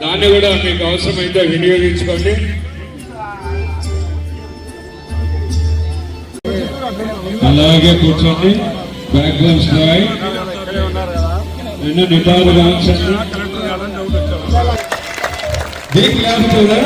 దాన్ని కూడా మీకు అవసరమైతే వినియోగించుకోండి. అలాగే కూర్చోండి. బ్యాక్గ్రౌండ్ స్టాయ్ రెండు నిటారుగా ఉంచండి. దీనికి లేకపోతే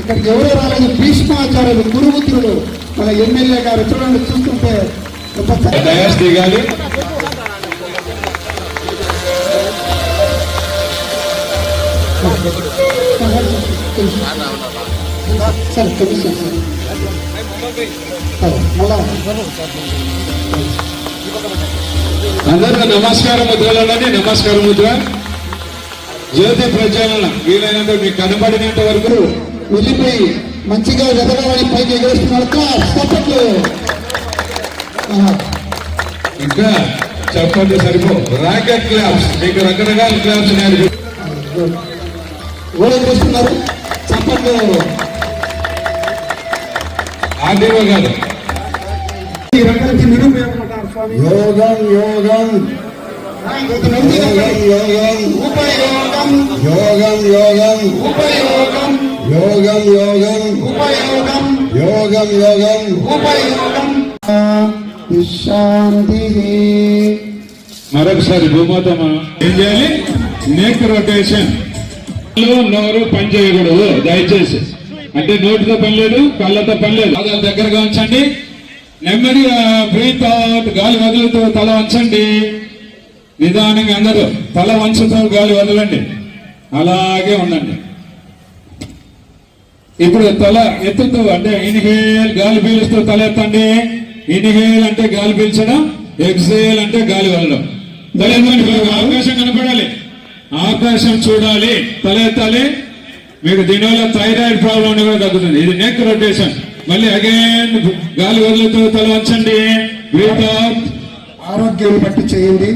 ఇక్కడికి ఎవరు రాలేదు. భీష్మాచార్యులు గురుపుత్రుడు మన ఎమ్మెల్యే గారు. చూడండి చూస్తుంటే డయాస్ దిగాలి సరే నమస్కారం సార్ మళ్ళా నమస్కారం ముద్రలోనే నమస్కార ముద్ర. జ్యోతి ప్రజ్వలన వీలైనంత మీకు కనబడినంత వరకు వెళ్ళిపోయి మంచిగా ఎదగాలని పైకి ఎగరేస్తున్నారు. చప్పట్లు ఇంకా చెప్పండి సరిపో. Rocket claps. మీకు రకరకాల క్లాప్స్ నేర్పి ఎవరు ఎగరేస్తున్నారు? చప్పట్లు ఆర్డీఓ గారు యోగం యోగం యోగం ఉపయోగం యోగం యోగం ఉపయోగం యోగం యోగం ఉపయోగం యోగం యోగం ఉపయోగం విశ్రాంతి మరొకసారి భూమాత ఏం చేయాలి? నెక్ రొటేషన్ నోరు పని చేయకూడదు. దయచేసి. అంటే నోటితో పని లేదు కళ్ళతో పని లేదు. పాదాలు దగ్గరగా ఉంచండి. నెమ్మదిగా బ్రీత్ అవుట్ గాలి వదులుతూ తల వంచండి. నిదానంగా అందరూ తల వంచుతూ గాలి వదలండి. అలాగే ఉండండి. ఇప్పుడు తల ఎత్తుతూ అంటే ఇన్హేల్ గాలి పీలుస్తూ తల ఎత్తండి. ఇన్హేల్ అంటే గాలి పీల్చడం ఎక్సేల్ అంటే గాలి వదలడం. తల ఎత్తండి కనపడాలి. ఆకాశం చూడాలి తల ఎత్తాలి మీకు దీనివల్ల థైరాయిడ్ ప్రాబ్లం కూడా తగ్గుతుంది. ఇది నెక్ రొటేషన్ మళ్ళీ అగైన్ గాలి వదులుతూ తల వంచండి. అవుట్ ఆరోగ్యాన్ని బట్టి చేయండి.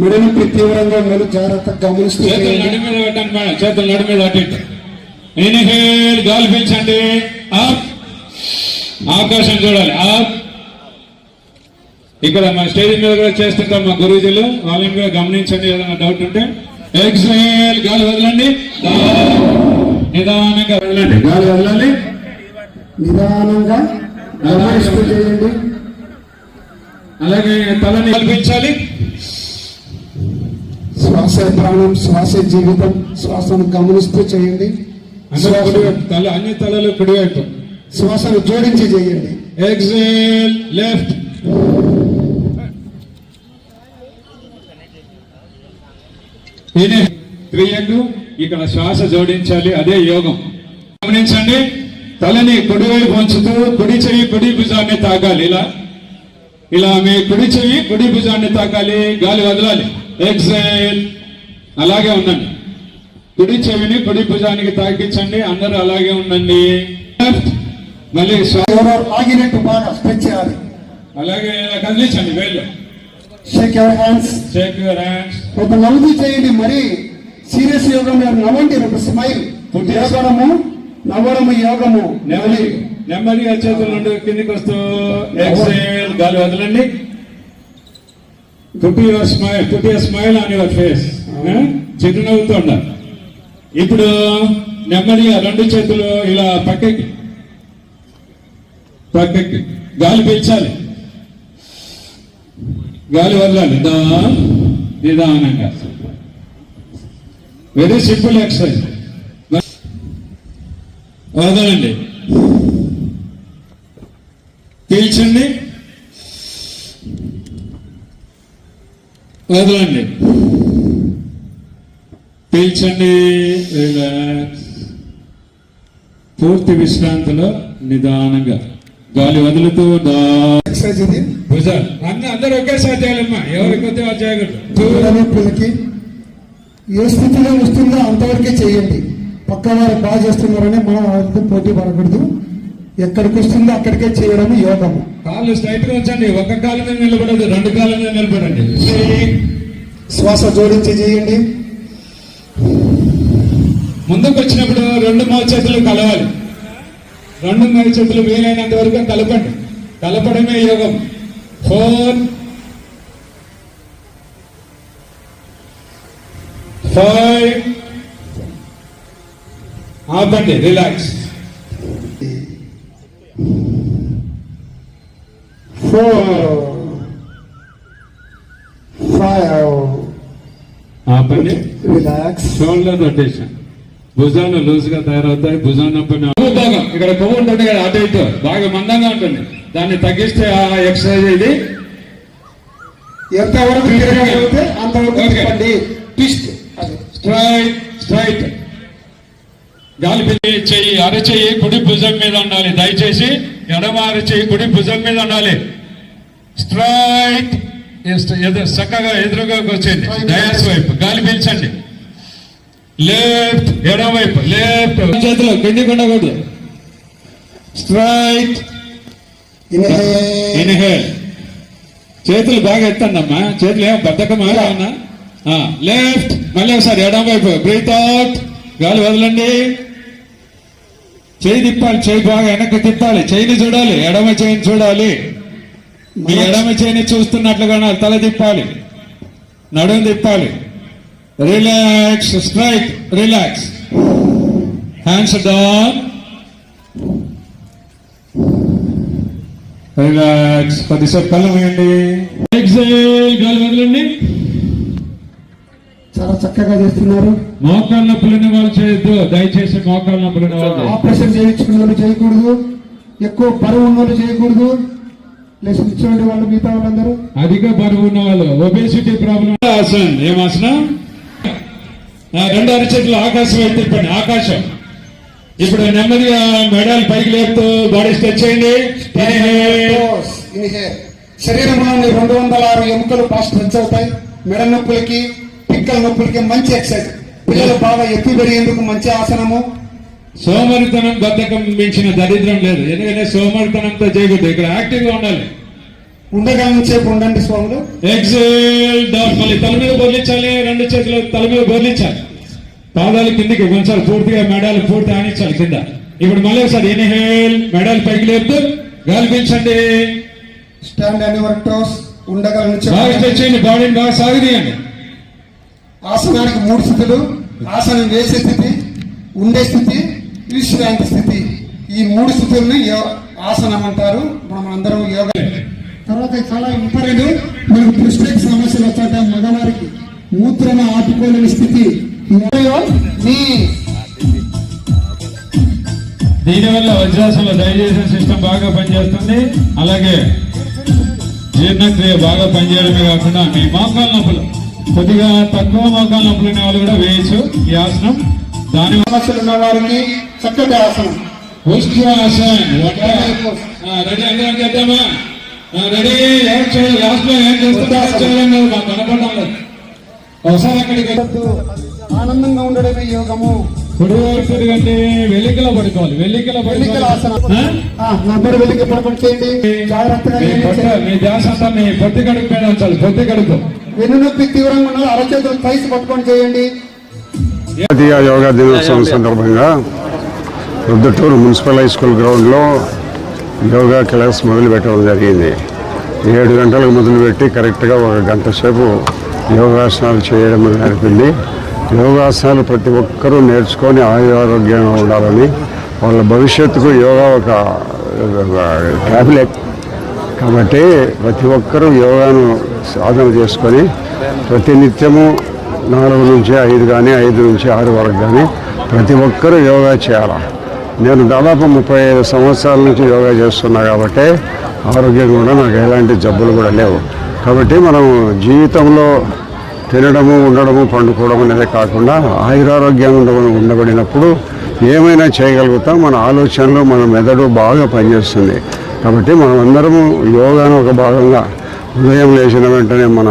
మెడనొప్పి తీవ్రంగా మెలు జాగ్రత్తగా గమనిస్తూ చేతులు నడి మీద పెట్టండి మేడం. చేతులు నడి మీద అటు ఇటు ఇన్హేల్ గాలి పీల్చండి. ఆకాశం చూడాలి. అప్ ఇక్కడ మా స్టేజ్ మీద కూడా చేస్తుంటాం మా గురూజీలు. వాళ్ళని కూడా గమనించండి ఏదైనా డౌట్ ఉంటే. ఎక్సేల్ గాలి వదలండి. నిదానంగా వదలండి గాలి వదలండి నిదానంగా గమనిస్తూ చేయండి. అలాగే తలని కల్పించాలి. శ్వాస ప్రాణం శ్వాస జీవితం శ్వాసను గమనిస్తూ చేయండి. తల అన్ని తలలు కుడివైపు శ్వాసను జోడించి చేయండి. Exhale left. ఇక్కడ శ్వాస జోడించాలి అదే యోగం. గమనించండి తలని కుడివైపు ఉంచుతూ కుడి చెయ్యి కుడి భుజాన్ని తాకాలి. ఇలా ఇలా మీ కుడి చెయ్యి కుడి భుజాన్ని తాకాలి గాలి వదలాలి. ఎక్సేల్. అలాగే ఉండండి. కుడి చెవిని కుడి భుజానికి తాకించండి అందరూ అలాగే ఉండండి. మళ్ళీ ఆగినట్టు బాగా స్ట్రెచ్ చేయాలి. అలాగే కదిలించండి వేళ్ళు shake your hands shake your hands ఒక నవ్వు చేయండి మరి. సీరియస్ యోగం నవ్వండి. ఒక స్మైల్. యోగము నవ్వడము యోగము. నెమ్మది. నెమ్మదిగా చేతుల నుండి కిందికి వస్తూ. ఎక్సేల్ గాలి వదలండి. Put your smile put smile on your face చిరునవ్వుతూ ఉండాలి ఇప్పుడు నెమ్మదిగా రెండు చేతులు ఇలా పక్కకి. పక్కకి. గాలి పీల్చాలి. గాలి వదలాలి. దా. నిదానంగా. వెరీ సింపుల్ ఎక్సర్సైజ్ వదలండి పీల్చండి వదలండి పీల్చండి. రిలాక్స్ పూర్తి విశ్రాంతిలో నిదానంగా. గాలి వదులుతూ ఎక్సర్సైజ్ ఇది భుజాలు అందరూ ఒకేసారి చేయాలమ్మా. ఎవరికి వస్తే వాళ్ళు చేయకూడదు. పిల్లలకి ఏ స్థితిలో వస్తుందో అంతవరకే చేయండి. పక్క వారు బాగా చేస్తున్నారని మనం వాళ్ళతో పోటీ పడకూడదు. ఎక్కడికి వస్తుందో అక్కడికే చేయడం యోగము కాళ్ళు స్ట్రైట్గా ఉంచండి. ఒక కాలు మీద నిలబడదు రెండు కాళ్ళ మీద నిలబడండి. శ్వాస జోడించి చేయండి. ముందుకు వచ్చినప్పుడు రెండు మోచేతులు చేతులు కలవాలి. రెండు మోచేతులు చేతులు వీలైనంత వరకు కలపండి. కలపడమే యోగం. ఫోర్ ఫైవ్ ఆపండి రిలాక్స్ ఫోర్ ఫైవ్ ఆపండి. రిలాక్స్ షోల్డర్ రొటేషన్ భుజాలు లూజ్గా తయారవుతాయి భుజం నొప్పి కొవ్వు భాగం ఇక్కడ కొవ్వు ఉంటుంది కదా అటు ఇటు. బాగా మందంగా ఉంటుంది. దాన్ని తగ్గిస్తే ఆ ఎక్సర్సైజ్ ఇది. ఎంతవరకు తిరగలిగితే అంతవరకు. తిప్పండి ట్విస్ట్ స్ట్రైట్ స్ట్రైట్ గాలి చెయ్యి అరచెయ్యి కుడి భుజం మీద ఉండాలి. దయచేసి ఎడమ అరచెయ్యి కుడి భుజం మీద ఉండాలి. స్ట్రైట్ చక్కగా ఎదురుగా వచ్చింది డయాస్ వైపు. గాలి పీల్చండి. లెఫ్ట్ ఎడమ వైపు. లెఫ్ట్ చేతిలో స్ట్రైట్ ఇన్హేల్. చేతులు బాగా ఎత్తండి అమ్మా చేతులు ఏమో బద్దకమా ఏమన్నా? లెఫ్ట్. మళ్ళీ ఒకసారి ఎడమ వైపు. Breathe out. గాలి వదలండి. చేయి తిప్పాలి. చేయి బాగా వెనక్కి తిప్పాలి. చేయిని చూడాలి. ఎడమ చేయిని చూడాలి. మీ ఎడమ చేయిని చూస్తున్నట్లుగా. తల తిప్పాలి. నడుము తిప్పాలి. Relax. Straight. Relax. Hands down. Relax కొద్దిసేపు కళ్ళు వేయండి ఎక్సైల్ గాలి వదలండి. చాలా చక్కగా చేస్తున్నారు. మోకాళ్ళ నొప్పులని వాళ్ళు చేయొద్దు. దయచేసి మోకాళ్ళ నొప్పులని వాళ్ళు ఆపరేషన్ చేయించుకున్న వాళ్ళు చేయకూడదు. ఎక్కువ బరువు ఉన్న వాళ్ళు చేయకూడదు. లేచి కూర్చోండి వాళ్ళు మిగతా వాళ్ళందరూ. అధిక బరువు ఉన్న వాళ్ళు ఒబేసిటీ ప్రాబ్లం ఆసనం ఏం ఆసనం ఆ, రెండు అరచేతులు ఆకాశం వైపు తిప్పండి. ఆకాశం. ఇప్పుడు నెమ్మదిగా మెడల్ పైకి లేపుతూ బాడీ స్ట్రెచ్ చేయండి. శరీరంలోని రెండు వందల ఆరు ఎముకలు బాగా స్ట్రెచ్ అవుతాయి. మెడ నొప్పులకి పిక్కల నొప్పులకి మంచి ఎక్సర్సైజ్ పిల్లలు బాగా ఎక్కువ పెరిగేందుకు మంచి ఆసనము. సోమరితనం బద్ధకం మించిన దరిద్రం లేదు. ఎందుకంటే సోమరితనంతో చేయకూడదు. ఇక్కడ యాక్టివ్గా ఉండాలి. ఉండగలం సేపు ఉండండి స్వాములు. ఎక్సెల్ తల మీద బోర్లించాలి రెండు చేతులు తల మీద బోర్లించాలి పాదాలు కిందికి కొంచెం పూర్తిగా మెడాలు పూర్తి ఆనించాలి కింద. ఇప్పుడు మళ్ళీ ఒకసారి ఇన్హేల్ మెడాలు పైకి లేపుతూ గాలి పీల్చండి. స్టాండ్ అండ్ యువర్ టోస్ ఉండగలం బాగా స్ట్రెచ్ చేయండి బాడీని బాగా సాగదీయండి ఆసనానికి మూడు స్థితులు ఆసనం వేసే స్థితి ఉండే స్థితి విశ్రాంతి స్థితి. ఈ మూడు స్థితుల్ని ఆసనం అంటారు. మనం అందరం యోగా తర్వాత చాలా ఇంపార్టెంట్ మనకు ప్రిస్టేక్ సమస్యలు వచ్చాక మగవారికి. మూత్రం ఆపుకోలేని స్థితి. దీనివల్ల వజ్రాసంలో డైజెషన్ సిస్టమ్ బాగా పనిచేస్తుంది. అలాగే జీర్ణక్రియ బాగా పనిచేయడమే కాకుండా మీ మోకాల నొప్పులు కొద్దిగా తక్కువ మోకాల నొప్పులు ఉన్న వాళ్ళు కూడా వేయచ్చు ఈ ఆసనం. దాని సమస్యలు ఉన్న వారికి చక్కటి ఆసనం. ఉష్ట్రాసన్ రెడీ అందరం చేద్దామా? రెడీ ఎవరు చేయాలి? లాస్ట్లో ఏం కనపడడం లేదు. ఒకసారి అక్కడికి. ఆనందంగా ఉండడమే యోగము. పడుకోవాలి పడుకోవాలి. జాగ్రత్తగా మీ ధ్యాస అంతా మీ పొత్తి కడుపు మీద ఉంచాలి పొత్తి కడుపు. వెన్నునొప్పి తీవ్రంగా ఉన్న అరచేతులు పైసి పట్టుకొని చేయండి. జాతీయ యోగా దినోత్సవం సందర్భంగా రుద్దటూరు మున్సిపల్ హై స్కూల్ గ్రౌండ్లో యోగా క్లాస్ మొదలు పెట్టడం జరిగింది. ఏడు గంటలకు మొదలుపెట్టి కరెక్ట్గా ఒక గంట సేపు యోగాసనాలు చేయడం జరిపింది యోగాసనాలు ప్రతి ఒక్కరూ నేర్చుకొని ఆరోగ్యంగా ఉండాలని వాళ్ళ భవిష్యత్తుకు యోగా ఒక ట్యాబ్లెట్ కాబట్టి ప్రతి ఒక్కరూ యోగాను సాధన చేసుకొని ప్రతినిత్యము నాలుగు నుంచి ఐదు కానీ ఐదు నుంచి ఆరు వరకు కానీ ప్రతి ఒక్కరూ యోగా చేయాలి. నేను దాదాపు ముప్పై ఐదు సంవత్సరాల నుంచి యోగా చేస్తున్నా కాబట్టి ఆరోగ్యం కూడా నాకు ఎలాంటి జబ్బులు కూడా లేవు. కాబట్టి మనం జీవితంలో తినడము ఉండడము పండుకోవడం అనేది కాకుండా ఆయురారోగ్యంగా ఉండ ఉండబడినప్పుడు ఏమైనా చేయగలుగుతాం మన ఆలోచనలు మన మెదడు బాగా పనిచేస్తుంది. కాబట్టి మనం అందరము యోగాను ఒక భాగంగా ఉదయం లేచిన వెంటనే మన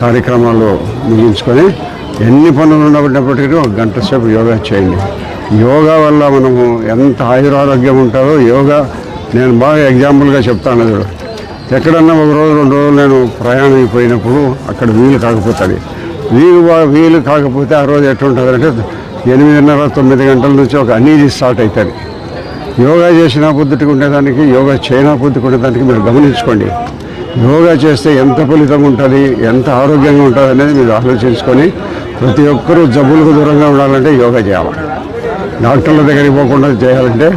కార్యక్రమాలు ముగించుకొని ఎన్ని పనులు ఉండబడినప్పటికీ ఒక గంట సేపు యోగా చేయండి. యోగా వల్ల మనము ఎంత ఆయురారోగ్యం ఉంటారో యోగా నేను బాగా ఎగ్జాంపుల్గా చెప్తాను చూడు. ఎక్కడన్నా ఒక రోజు రెండు రోజులు నేను ప్రయాణం అయిపోయినప్పుడు అక్కడ వీలు కాకపోతుంది. వీలు వీలు కాకపోతే ఆ రోజు ఎట్లుంటుంది అంటే ఎనిమిదిన్నర తొమ్మిది గంటల నుంచి ఒక అనీజీ స్టార్ట్ అవుతుంది యోగా చేసిన పొద్దుటికి ఉండేదానికి యోగా చేయనా పొద్దుకు ఉండేదానికి మీరు గమనించుకోండి. యోగా చేస్తే ఎంత ఫలితం ఉంటుంది ఎంత ఆరోగ్యంగా ఉంటుంది అనేది మీరు ఆలోచించుకొని ప్రతి ఒక్కరూ జబ్బులకు దూరంగా ఉండాలంటే యోగా చేయాలి. డాక్టర్ల దగ్గరికి పోకుండా చేయాలంటే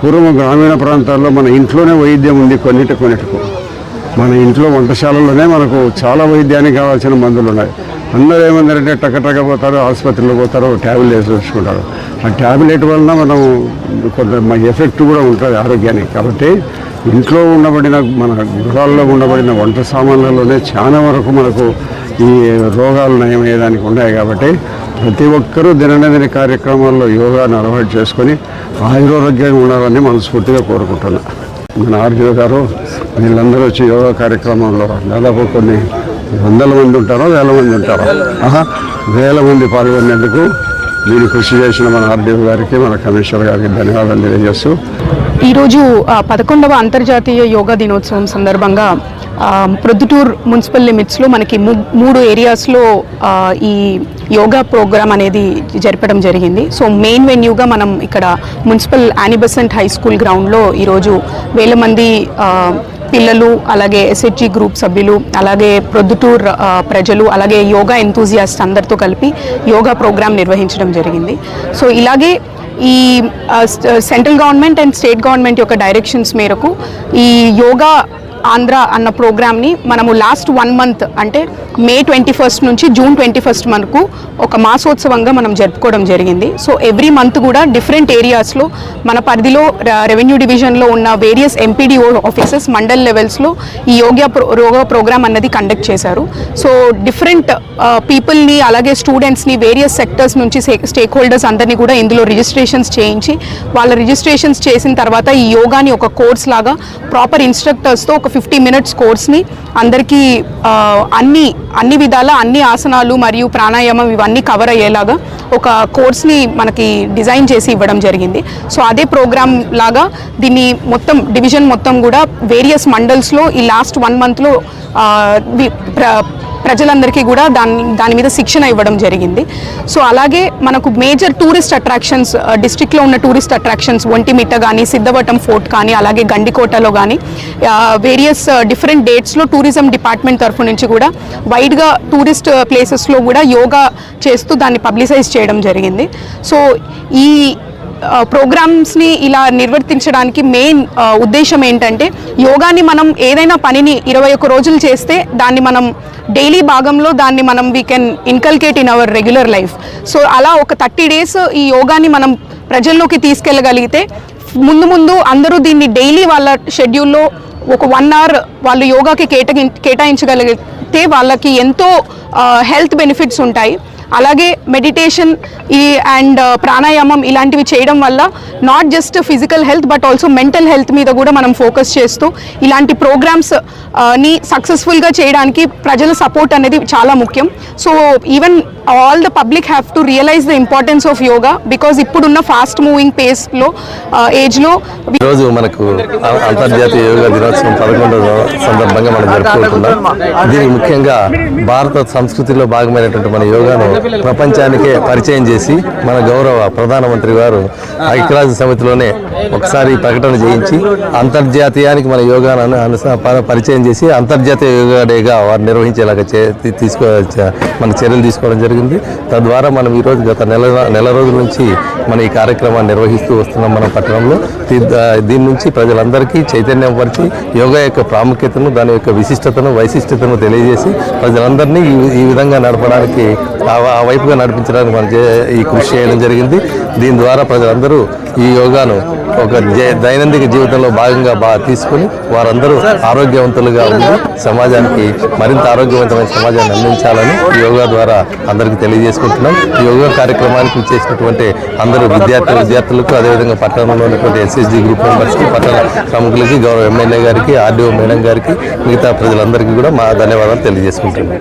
పూర్వం గ్రామీణ ప్రాంతాల్లో మన ఇంట్లోనే వైద్యం ఉంది కొన్నిటి కొన్నిటికు. మన ఇంట్లో వంటశాలలోనే మనకు చాలా వైద్యానికి కావాల్సిన మందులు ఉన్నాయి. అందరూ ఏమందరంటే టక పోతారు ఆసుపత్రిలో పోతారు ట్యాబ్లెట్ వేసి వచ్చుకుంటారు ఆ ట్యాబ్లెట్ వలన మనం కొంత ఎఫెక్ట్ కూడా ఉంటుంది ఆరోగ్యానికి. కాబట్టి ఇంట్లో ఉండబడిన మన గృహాల్లో ఉండబడిన వంట సామాన్లలోనే చాలా వరకు మనకు ఈ రోగాలు నయమయ్యేదానికి ఉన్నాయి కాబట్టి ప్రతి ఒక్కరూ దినదిన కార్యక్రమాల్లో యోగాను అలవాటు చేసుకొని ఆయురోగ్యంగా ఉండాలని మనస్ఫూర్తిగా కోరుకుంటున్నాను మన ఆర్జీఓ గారు వీళ్ళందరూ వచ్చి యోగా కార్యక్రమంలో దాదాపు కొన్ని వందల మంది ఉంటారో వేల మంది ఉంటారో. ఆహా వేల మంది పాల్గొనేందుకు నేను కృషి చేసిన మన ఆర్డీఓ గారికి మన కమిషనర్ గారికి ధన్యవాదాలు తెలియజేస్తూ. ఈరోజు ఆ, పదకొండవ అంతర్జాతీయ యోగా దినోత్సవం సందర్భంగా ప్రొద్దుటూర్ మున్సిపల్ లిమిట్స్లో మనకి ము- మూడు ఏరియాస్లో ఈ యోగా ప్రోగ్రామ్ అనేది జరపడం జరిగింది. సో మెయిన్ వెన్యూగా మనం ఇక్కడ మున్సిపల్ యానిబసెంట్ హై స్కూల్ గ్రౌండ్లో ఈరోజు వేల మంది పిల్లలు అలాగే ఎస్హెచ్జి గ్రూప్ సభ్యులు అలాగే ప్రొద్దుటూర్ ప్రజలు అలాగే యోగా ఎంతూజియాస్ట్ అందరితో కలిపి యోగా ప్రోగ్రాం నిర్వహించడం జరిగింది. సో ఇలాగే ఈ central government and state government యొక్క డైరెక్షన్స్ మేరకు ఈ యోగా ఆంధ్ర అన్న ప్రోగ్రామ్ని మనము లాస్ట్ వన్ మంత్ అంటే మే ట్వంటీ ఫస్ట్ నుంచి జూన్ ట్వంటీ ఫస్ట్ వరకు ఒక మాసోత్సవంగా మనం జరుపుకోవడం జరిగింది. సో ఎవ్రీ మంత్ కూడా డిఫరెంట్ ఏరియాస్లో మన పరిధిలో రెవెన్యూ డివిజన్లో ఉన్న వేరియస్ ఎంపీడీఓ ఆఫీసెస్ మండల్ లెవెల్స్లో ఈ యోగ్య ప్రో యోగా ప్రోగ్రామ్ అన్నది కండక్ట్ చేశారు. సో డిఫరెంట్ పీపుల్ని అలాగే స్టూడెంట్స్ని వేరియస్ సెక్టర్స్ నుంచి స్టేక్ హోల్డర్స్ అందరినీ కూడా ఇందులో రిజిస్ట్రేషన్స్ చేయించి వాళ్ళ రిజిస్ట్రేషన్స్ చేసిన తర్వాత ఈ యోగాని ఒక కోర్స్ లాగా ప్రాపర్ ఇన్స్ట్రక్టర్స్తో ఒక ఫిఫ్టీ మినిట్స్ కోర్స్ని అందరికీ అన్ని అన్ని విధాల అన్ని ఆసనాలు మరియు ప్రాణాయామం ఇవన్నీ కవర్ అయ్యేలాగా ఒక కోర్స్ని మనకి డిజైన్ చేసి ఇవ్వడం జరిగింది. సో అదే ప్రోగ్రామ్ లాగా దీన్ని మొత్తం డివిజన్ మొత్తం కూడా వేరియస్ మండల్స్లో ఈ లాస్ట్ వన్ మంత్లో ప్రజలందరికీ కూడా దాని దాని మీద శిక్షణ ఇవ్వడం జరిగింది. సో అలాగే మనకు మేజర్ టూరిస్ట్ అట్రాక్షన్స్ డిస్ట్రిక్ట్లో ఉన్న టూరిస్ట్ అట్రాక్షన్స్ ఒంటిమిట్ట కానీ సిద్ధవటం ఫోర్ట్ కానీ అలాగే గండికోటలో కానీ వేరియస్ డిఫరెంట్ డేట్స్లో టూరిజం డిపార్ట్మెంట్ తరఫు నుంచి కూడా వైడ్గా టూరిస్ట్ ప్లేసెస్లో కూడా యోగా చేస్తూ దాన్ని పబ్లిసైజ్ చేయడం జరిగింది. సో ఈ ప్రోగ్రామ్స్ని ఇలా నిర్వర్తించడానికి మెయిన్ ఉద్దేశం ఏంటంటే యోగాని మనం ఏదైనా పనిని ఇరవై ఒక్క రోజులు చేస్తే దాన్ని మనం డైలీ భాగంలో దాన్ని మనం we can inculcate in our regular life so అలా ఒక థర్టీ డేస్ ఈ యోగాని మనం ప్రజల్లోకి తీసుకెళ్ళగలిగితే ముందు ముందు అందరూ దీన్ని డైలీ వాళ్ళ షెడ్యూల్లో ఒక వన్ అవర్ వాళ్ళు యోగాకి కేటాయి కేటాయించగలిగితే వాళ్ళకి ఎంతో హెల్త్ బెనిఫిట్స్ ఉంటాయి. అలాగే మెడిటేషన్ ఈ అండ్ uh, ప్రాణాయామం ఇలాంటివి చేయడం వల్ల not just physical health but also mental health మీద కూడా మనం ఫోకస్ చేస్తూ ఇలాంటి ప్రోగ్రామ్స్ uh, ని సక్సెస్ఫుల్గా చేయడానికి ప్రజల సపోర్ట్ అనేది చాలా ముఖ్యం. So even all the public have to realise the importance of yoga because ఇప్పుడున్న ఫాస్ట్ మూవింగ్ పేస్లో ఏజ్లో ఈరోజు మనకు అంతర్జాతీయ యోగా దినోత్సవం పదకొండవ సందర్భంగా మనం జరుపుకుంటున్నాం. దీనికి ముఖ్యంగా భారత సంస్కృతిలో భాగమైనటువంటి మన యోగాను ప్రపంచానికే పరిచయం చేసి మన గౌరవ ప్రధానమంత్రి గారు ఐక్యరాజ్య సమితిలోనే ఒకసారి ప్రకటన చేయించి అంతర్జాతీయానికి మన యోగాను అనుస- ప- పరిచయం చేసి అంతర్జాతీయ యోగా డేగా వారు నిర్వహించేలాగా చే- తీసుకో మన చర్యలు తీసుకోవడం జరిగింది. తద్వారా మనం ఈరోజు గత నెల నెల రోజుల నుంచి మన ఈ కార్యక్రమాన్ని నిర్వహిస్తూ వస్తున్నాం మన పట్టణంలో. దీని నుంచి ప్రజలందరికీ చైతన్యం పరిచి యోగా యొక్క ప్రాముఖ్యతను దాని యొక్క విశిష్టతను వైశిష్టతను తెలియజేసి ప్రజలందరినీ ఈ ఈ విధంగా నడపడానికి ఆ వైపుగా నడిపించడానికి మనం ఈ కృషి చేయడం జరిగింది. దీని ద్వారా ప్రజలందరూ ఈ యోగాను ఒక దైనందిక జీవితంలో భాగంగా బాగా తీసుకుని వారందరూ ఆరోగ్యవంతులుగా ఉండి సమాజానికి మరింత ఆరోగ్యవంతమైన సమాజాన్ని అందించాలని యోగా ద్వారా అందరికీ తెలియజేసుకుంటున్నాం. యోగా కార్యక్రమానికి చేసినటువంటి అందరూ విద్యార్థి విద్యార్థులకు అదేవిధంగా పట్టణంలో ఉన్నటువంటి ఎస్ఎస్జి గ్రూప్ మెంబర్స్కి పట్టణ ప్రముఖులకి గౌరవ ఎమ్మెల్యే గారికి ఆర్డీఓ మేడం గారికి మిగతా ప్రజలందరికీ కూడా మా ధన్యవాదాలు తెలియజేసుకుంటున్నాం.